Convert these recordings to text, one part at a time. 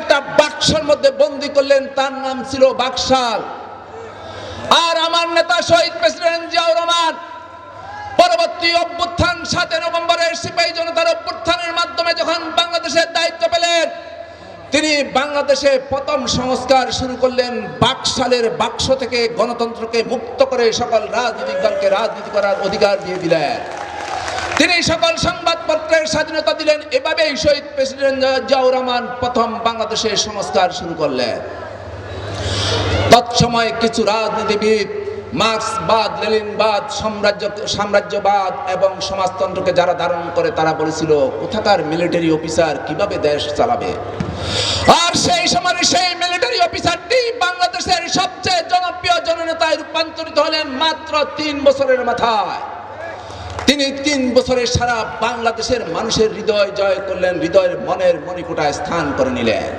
একটা বাক্সর মধ্যে বন্দি করলেন, তার নাম ছিল বাকশাল। আর আমার নেতা শহীদ প্রেসিডেন্ট জিয়াউর রহমান, পরবর্তী অভ্যুত্থান সাতই নভেম্বরের সিপাহী জনতার অভ্যুত্থানের মাধ্যমে যখন বাংলাদেশের দায়িত্ব পেলেন, তিনি বাংলাদেশে প্রথম সংস্কার শুরু করলেন বাকশালের বাক্স থেকে গণতন্ত্রকে মুক্ত করে সকল রাজনৈতিক দলকে রাজনীতি করার অধিকার দিয়ে দিলেন। তিনি সকল সংবাদপত্রের স্বাধীনতা দিলেন, এভাবেই শহীদ প্রেসিডেন্ট জিয়াউর রহমান প্রথম বাংলাদেশে সংস্কার শুরু করলেন। তৎসময় কিছু রাজনীতিবিদ, মার্ক্সবাদ, লেনিনবাদ, সাম্রাজ্য, সাম্রাজ্যবাদ এবং সমাজতন্ত্রকে যারা ধারণ করে, তারা বলেছিল, কোথাকার মিলিটারি অফিসার কীভাবে দেশ চালাবে? আর সেই সময় সেই মিলিটারি অফিসারটি বাংলাদেশের সবচেয়ে জনপ্রিয় জননেতায় রূপান্তরিত হলেন মাত্র তিন বছরের মাথায়। তিনি তিন বছরে সারা বাংলাদেশের মানুষের হৃদয় জয় করলেন, হৃদয়ের মনের মণিকোটায় স্থান করে নিলেন।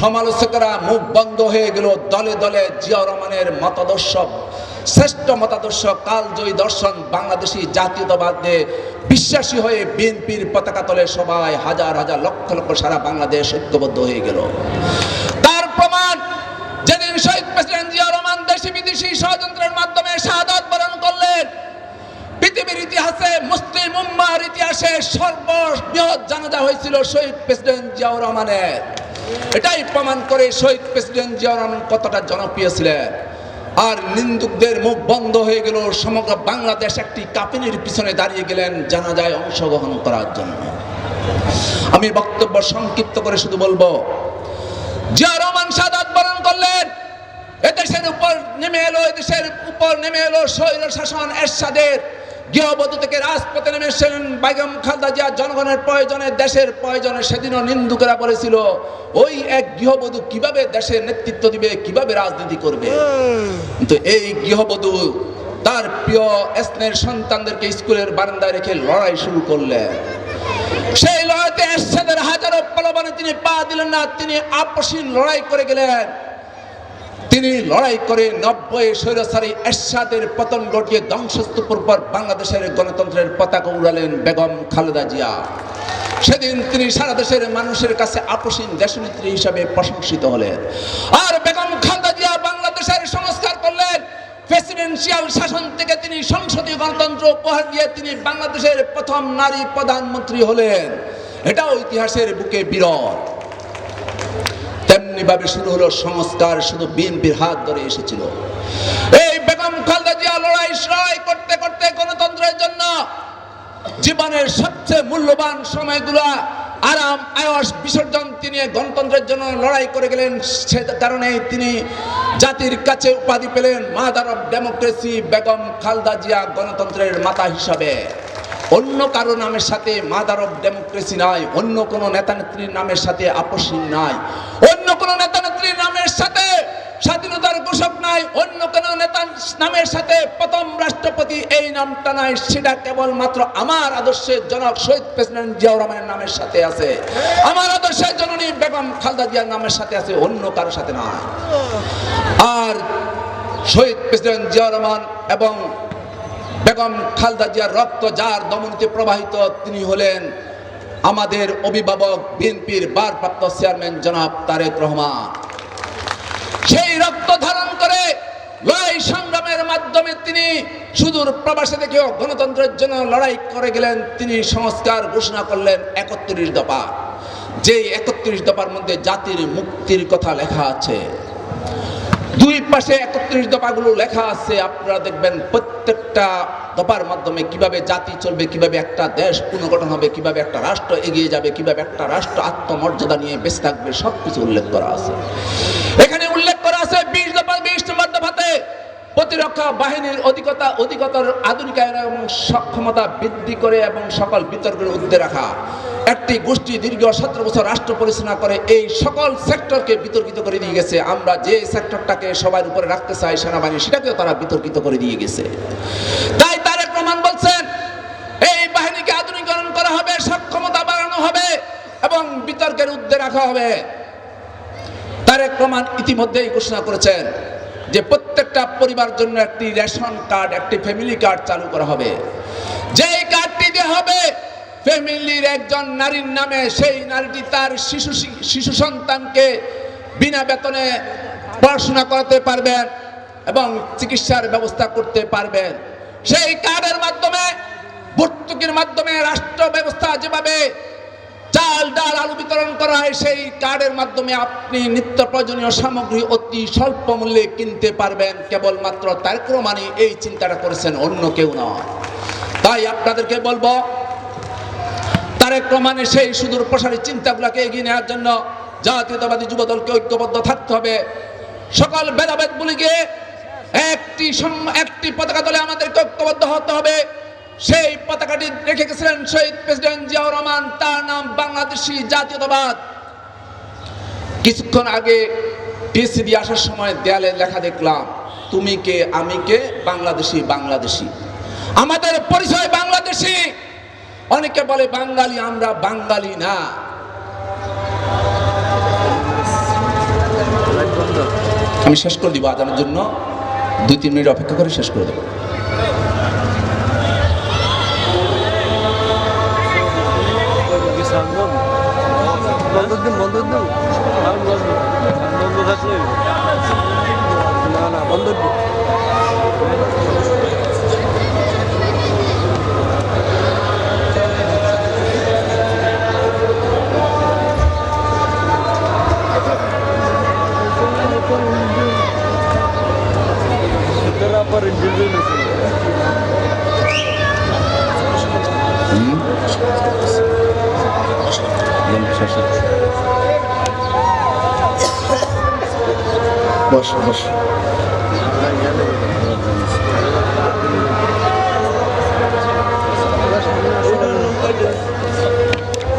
সমালোচকরা মুখ বন্ধ হয়ে গেল, দলে দলে জিয়া রহমানের মতাদর্শ, শ্রেষ্ঠ মতাদর্শ, কালজয়ী দর্শন, বাংলাদেশি জাতীয়তাবাদে বিশ্বাসী হয়ে বিএনপির পতাকা তলে সবাই হাজার হাজার লক্ষ লক্ষ সারা বাংলাদেশ ঐক্যবদ্ধ হয়ে গেল তার প্রমাণ যেদিন শহীদ প্রেসিডেন্ট জিয়া রহমান দেশি বিদেশি ষড়যন্ত্রের মাধ্যমে শাহাদাত বরণ করলেন পৃথিবীর ইতিহাসে মুসলিম ইতিহাসে সর্ববৃহৎ জানাজা হয়েছিল শহীদ প্রেসিডেন্ট জিয়াউর রহমানের। এটাই প্রমাণ করে শহীদ প্রেসিডেন্ট জিয়াউর রহমান কতটা জনপ্রিয় ছিলেন। আর নিন্দুকদের মুখ বন্ধ হয়ে গেল, সমগ্র বাংলাদেশ একটি কাপিনীর পিছনে দাঁড়িয়ে গেলেন জানাজায় অংশগ্রহণ করার জন্য। আমি বক্তব্য সংক্ষিপ্ত করে শুধু বলব জিয়া রহমান সাদাত বরণ করলেন। এদেশের উপর নেমে এলো, এদেশের উপর নেমে এলো স্বৈর শাসন এরশাদের। গৃহবধূ থেকে রাজপথে নেমে এসেছিলেন বেগম খালদা জিয়া, জনগণের প্রয়োজনে, দেশের প্রয়োজনে, সেদিনও নিন্দুকেরা বলেছিল, ওই এক গৃহবধূ কীভাবে দেশের নেতৃত্ব দিবে, কীভাবে রাজনীতি করবে? কিন্তু এই গৃহবধূ তার প্রিয় স্নেহের সন্তানদেরকে স্কুলের বারান্দায় রেখে লড়াই শুরু করলেন। সেই লড়াইতে এরশাদের হাজারো পলবানে তিনি পা দিলেন না, তিনি আপসীন লড়াই করে গেলেন। তিনি লড়াই করে নব্বই স্বৈরাচারী এরশাদের পতন ঘটিয়ে ধ্বংসস্তূপের পর বাংলাদেশের গণতন্ত্রের পতাকা উড়ালেন বেগম খালেদা জিয়া। সেদিন তিনি সারা দেশের মানুষের কাছে আপসীন দেশনেত্রী হিসাবে প্রশংসিত হলেন। আর বেগম খালেদা জিয়া বাংলাদেশের সংস্কার করলেন। প্রেসিডেন্সিয়াল শাসন থেকে তিনি সংসদীয় গণতন্ত্র উপহার দিয়ে তিনি বাংলাদেশের প্রথম নারী প্রধানমন্ত্রী হলেন। এটাও ইতিহাসের বুকে বিরল। তেমনি ভাবে শুরু হলো সংস্কার, শুধু বিএনপির হাত ধরে এসেছিল। এই বেগম খালেদা জিয়া লড়াই লড়াই করতে করতে গণতন্ত্রের জন্য জীবনের সবচেয়ে মূল্যবান সময়গুলা আরাম, আয়স, বিসর্জন তিনি গণতন্ত্রের জন্য লড়াই করে গেলেন। সে কারণে তিনি জাতির কাছে উপাধি পেলেন mother of democracy Begum Khaleda Zia গণতন্ত্রের মাতা হিসাবে। অন্য কারও নামের সাথে মাদার অফ ডেমোক্রেসি নাই, অন্য কোনো নেতা নেত্রীর নামের সাথে আপসীন নাই, অন্য কোনো নেতা নেত্রীর নামের সাথে স্বাধীনতার ঘোষক নাই, অন্য কোন নেতা নামের সাথে প্রথম রাষ্ট্রপতি এই নামটা নাই, সেটা কেবলমাত্র আমার আদর্শের জনক শহীদ প্রেসিডেন্ট জিয়াউর রহমানের নামের সাথে আছে। আমার আদর্শের জননী বেগম খালদা জিয়ার নামের সাথে আছে, অন্য কারোর সাথে নয় আর শহীদ প্রেসিডেন্ট জিয়াউর রহমান এবং বেগম খালদা জিয়ার রক্ত যার দমনীতে প্রবাহিত, তিনি হলেন আমাদের অভিভাবক বিএনপির ভারপ্রাপ্ত চেয়ারম্যান জনাব তারেক রহমান। সেই রক্ত ধারণ করে লড়াই সংগ্রামের মাধ্যমে তিনি সুদূর প্রবাসে থেকেও গণতন্ত্রের জন্য লড়াই করে গেলেন, তিনি সংস্কার ঘোষণা করলেন একত্রিশ দফা। যে একত্রিশ দফার মধ্যে জাতির মুক্তির কথা লেখা আছে। দুই পাশে একত্রিশ দফাগুলো লেখা আছে। আপনারা দেখবেন প্রত্যেকটা দফার মাধ্যমে কীভাবে জাতি চলবে, কীভাবে একটা দেশ পুনর্গঠন হবে, কীভাবে একটা রাষ্ট্র এগিয়ে যাবে, কীভাবে একটা রাষ্ট্র আত্মমর্যাদা নিয়ে বেঁচে থাকবে সব কিছু উল্লেখ করা আছে। এখানে উল্লেখ করা আছে বিশ দফা, বিশ নম্বর দফাতে প্রতিরক্ষা বাহিনীর অধিকতা, অধিকতর আধুনিকায়ন এবং সক্ষমতা বৃদ্ধি করে এবং সকল বিতর্কের ঊর্ধ্বে রাখা। একটি গোষ্ঠী দীর্ঘ সতেরো বছর রাষ্ট্র পরিচালনা করে, এই সকল সেক্টরকে বিতর্কিত করে দিয়ে গেছে। আমরা যে সেক্টরটাকে সবার উপরে রাখতে চাই, সেনাবাহিনী, সেটাকেও তারা বিতর্কিত করে দিয়ে গেছে। তাই তারেক রহমান বলছেন এই বাহিনীকে আধুনিকরণ করা হবে, সক্ষমতা বাড়ানো হবে এবং বিতর্কের ঊর্ধ্বে রাখা হবে। তারেক রহমান ইতিমধ্যেই ঘোষণা করেছেন যে প্রত্যেকটা পরিবার জন্য একটি রেশন কার্ড, একটি ফ্যামিলি কার্ড চালু করা হবে। যেই কার্ডটি দেওয়া হবে ফ্যামিলির একজন নারীর নামে সেই নারীটি তার শিশু শিশু সন্তানকে বিনা বেতনে পড়াশোনা করাতে পারবেন এবং চিকিৎসার ব্যবস্থা করতে পারবেন। সেই কার্ডের মাধ্যমে, ভর্তুকির মাধ্যমে রাষ্ট্র ব্যবস্থা যেভাবে চাল, ডাল, আলু বিতরণ করা হয়, সেই কার্ডের মাধ্যমে আপনি নিত্য প্রয়োজনীয় সামগ্রী অতি স্বল্প মূল্যে কিনতে পারবেন। কেবলমাত্র তারেক রহমানই এই চিন্তাটা করেছেন, অন্য কেউ নয়। তাই আপনাদেরকে বলব তারেক রহমানের সেই সুদূর প্রসারী চিন্তাগুলোকে এগিয়ে নেওয়ার জন্য জাতীয়তাবাদী যুবদলকে ঐক্যবদ্ধ থাকতে হবে। সকল ভেদাভেদ বলে একটি একটি পতাকা দলে আমাদেরকে ঐক্যবদ্ধ হতে হবে। সেই পতাকাটি রেখে গেছিলেন শহীদ প্রেসিডেন্ট জিয়াউর রহমান, তার নাম বাংলাদেশি জাতীয়তাবাদ। কিছুক্ষণ আগে টিসি আসার সময় দেয়ালে লেখা দেখলাম, তুমি কে, আমি কে? বাংলাদেশি বাংলাদেশি। আমাদের পরিচয় বাংলাদেশি। অনেকে বলে বাঙালি, আমরা বাঙালি না। আমি শেষ করে দিব আদানের জন্য। দুই, তিন মিনিট অপেক্ষা করে শেষ করে দেবো। দিন yaparım güldürmesin. Baş, baş.